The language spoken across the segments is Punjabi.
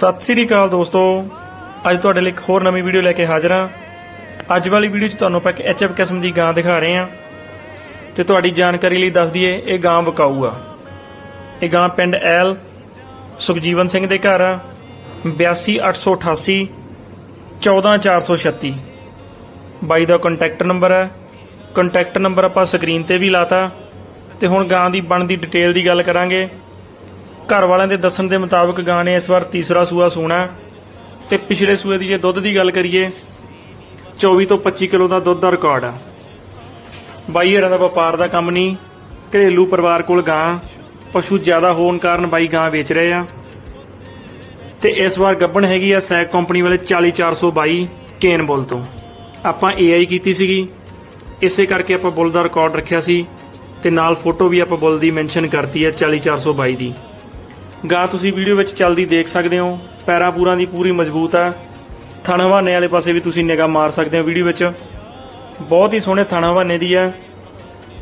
ਸਤਿ ਸ੍ਰੀ ਅਕਾਲ ਦੋਸਤੋ। ਅੱਜ ਤੁਹਾਡੇ ਲਈ ਇੱਕ ਹੋਰ ਨਵੀਂ ਵੀਡੀਓ ਲੈ ਕੇ ਹਾਜ਼ਰ ਹਾਂ। ਅੱਜ ਵਾਲੀ ਵੀਡੀਓ 'ਚ ਤੁਹਾਨੂੰ ਆਪਾਂ ਇੱਕ ਐਚਐਫ ਕਿਸਮ ਦੀ ਗਾਂ ਦਿਖਾ ਰਹੇ ਹਾਂ। ਤੇ ਤੁਹਾਡੀ ਜਾਣਕਾਰੀ ਲਈ ਦੱਸ ਦਈਏ, ਇਹ ਗਾਂ ਬਕਾਊ ਆ ਇਹ ਗਾਂ ਪਿੰਡ ਐਲ, ਸੁਖਜੀਵਨ ਸਿੰਘ ਦੇ ਘਰ ਆ। 82888 14436 ਬਾਈ ਦਾ ਕੰਟੈਕਟ ਨੰਬਰ ਹੈ। ਕੰਟੈਕਟ ਨੰਬਰ ਆਪਾਂ ਸਕਰੀਨ ਤੇ ਵੀ ਲਾਤਾ। ਤੇ ਹੁਣ ਗਾਂ ਦੀ ਬਣਦੀ ਡਿਟੇਲ ਦੀ ਗੱਲ ਕਰਾਂਗੇ। ਘਰ ਵਾਲਿਆਂ ਦੇ ਦੱਸਣ ਦੇ ਮੁਤਾਬਕ ਗਾਂ ਨੇ ਇਸ ਵਾਰ ਤੀਸਰਾ ਸੂਆ ਸੂਣਾ ਤੇ ਪਿਛਲੇ ਸੂਏ ਦੀ ਜੇ ਦੁੱਧ ਦੀ ਗੱਲ ਕਰੀਏ 24 ਤੋਂ 25 ਕਿਲੋ ਦਾ ਦੁੱਧ ਦਾ ਰਿਕਾਰਡ ਆ। ਬਾਈ ਹਰਾਂ ਦਾ ਵਪਾਰ ਦਾ ਕੰਮ ਨਹੀਂ, ਘਰੇਲੂ ਪਰਿਵਾਰ ਕੋਲ ਗਾਂ, ਪਸ਼ੂ ਜ਼ਿਆਦਾ ਹੋਣ ਕਾਰਨ ਬਾਈ ਗਾਂ ਵੇਚ ਰਹੇ ਆ। ਤੇ ਇਸ ਵਾਰ ਗੱਬਣ ਹੈਗੀ ਆ ਸੈਕ ਕੰਪਨੀ ਵਾਲੇ 40422 ਕੇਨ ਬੁੱਲ ਤੋਂ। ਆਪਾਂ ਏਆਈ ਕੀਤੀ ਸੀਗੀ, ਇਸੇ ਕਰਕੇ ਆਪਾਂ ਬੁੱਲ ਦਾ ਰਿਕਾਰਡ ਰੱਖਿਆ ਸੀ, ਤੇ ਨਾਲ ਫੋਟੋ ਵੀ ਆਪਾਂ ਬੁੱਲ ਦੀ ਮੈਂਸ਼ਨ ਕਰਤੀ ਹੈ 40422 ਦੀ। ਗਾਂ ਤੁਸੀਂ ਵੀਡੀਓ ਵਿੱਚ ਚੱਲਦੀ ਦੇਖ ਸਕਦੇ ਹੋ। ਪੈਰਾਂ ਪੂਰਾਂ ਦੀ ਪੂਰੀ ਮਜ਼ਬੂਤ ਆ। ਥਣ ਹਵਾਨੇ ਵਾਲੇ ਪਾਸੇ ਵੀ ਤੁਸੀਂ ਨਿਗਾਹ ਮਾਰ ਸਕਦੇ ਹੋ ਵੀਡੀਓ ਵਿੱਚ। ਬਹੁਤ ਹੀ ਸੋਹਣੇ ਥਣ ਹਵਾਨੇ ਦੀ ਆ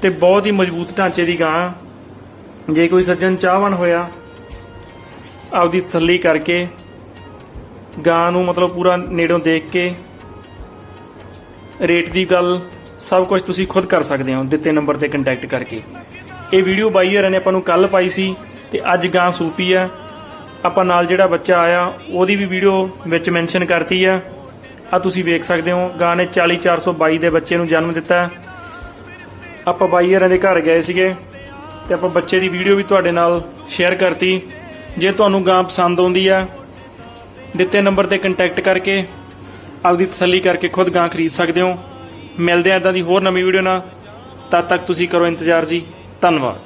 ਤੇ ਬਹੁਤ ਹੀ ਮਜ਼ਬੂਤ ਢਾਂਚੇ ਦੀ ਗਾਂ ਜੇ ਕੋਈ ਸੱਜਣ ਚਾਹਵਾਨ ਹੋਇਆ, ਆਪਦੀ ਥੱਲੀ ਕਰਕੇ ਗਾਂ ਨੂੰ ਮਤਲਬ ਪੂਰਾ ਨੇੜੋਂ ਦੇਖ ਕੇ ਰੇਟ ਦੀ ਗੱਲ ਸਭ ਕੁਝ ਤੁਸੀਂ ਖੁਦ ਕਰ ਸਕਦੇ ਹੋ। ਦਿੱਤੇ ਨੰਬਰ ਤੇ ਕੰਟੈਕਟ ਕਰਕੇ। ਇਹ ਵੀਡੀਓ ਬਾਈ ਹਰਾਂ ਨੇ ਆਪਾਂ ਨੂੰ ਕੱਲ ਪਾਈ ਸੀ। ਤੇ ਅੱਜ ਗਾਂ ਸੂਪੀ ਆ। ਆਪਾਂ ਨਾਲ ਜਿਹੜਾ ਬੱਚਾ ਆਇਆ, ਉਹਦੀ ਵੀ ਵੀਡੀਓ ਵਿੱਚ ਮੈਂਸ਼ਨ ਕਰਤੀ ਆ। ਆ ਤੁਸੀਂ ਵੇਖ ਸਕਦੇ ਹੋ, ਗਾਂ ਨੇ 40422 ਦੇ ਬੱਚੇ ਨੂੰ ਜਨਮ ਦਿੱਤਾ। ਆਪਾਂ ਬਾਈ ਹਰਾਂ ਦੇ ਘਰ ਗਏ ਸੀਗੇ ਤੇ ਆਪਾਂ ਬੱਚੇ ਦੀ ਵੀਡੀਓ ਵੀ ਤੁਹਾਡੇ ਨਾਲ ਸ਼ੇਅਰ ਕਰਤੀ। ਜੇ ਤੁਹਾਨੂੰ ਗਾਂ ਪਸੰਦ ਆਉਂਦੀ ਆ, ਦਿੱਤੇ ਨੰਬਰ ਤੇ ਕੰਟੈਕਟ ਕਰਕੇ ਆਪਦੀ ਤਸੱਲੀ ਕਰਕੇ ਖੁਦ ਗਾਂ ਖਰੀਦ ਸਕਦੇ ਹੋ। ਮਿਲਦੇ ਆ ਇਦਾਂ ਦੀ ਹੋਰ ਨਵੀਂ ਵੀਡੀਓ ਨਾਲ। ਤਦ ਤੱਕ ਤੁਸੀਂ ਕਰੋ ਇੰਤਜ਼ਾਰ ਜੀ। ਧੰਨਵਾਦ।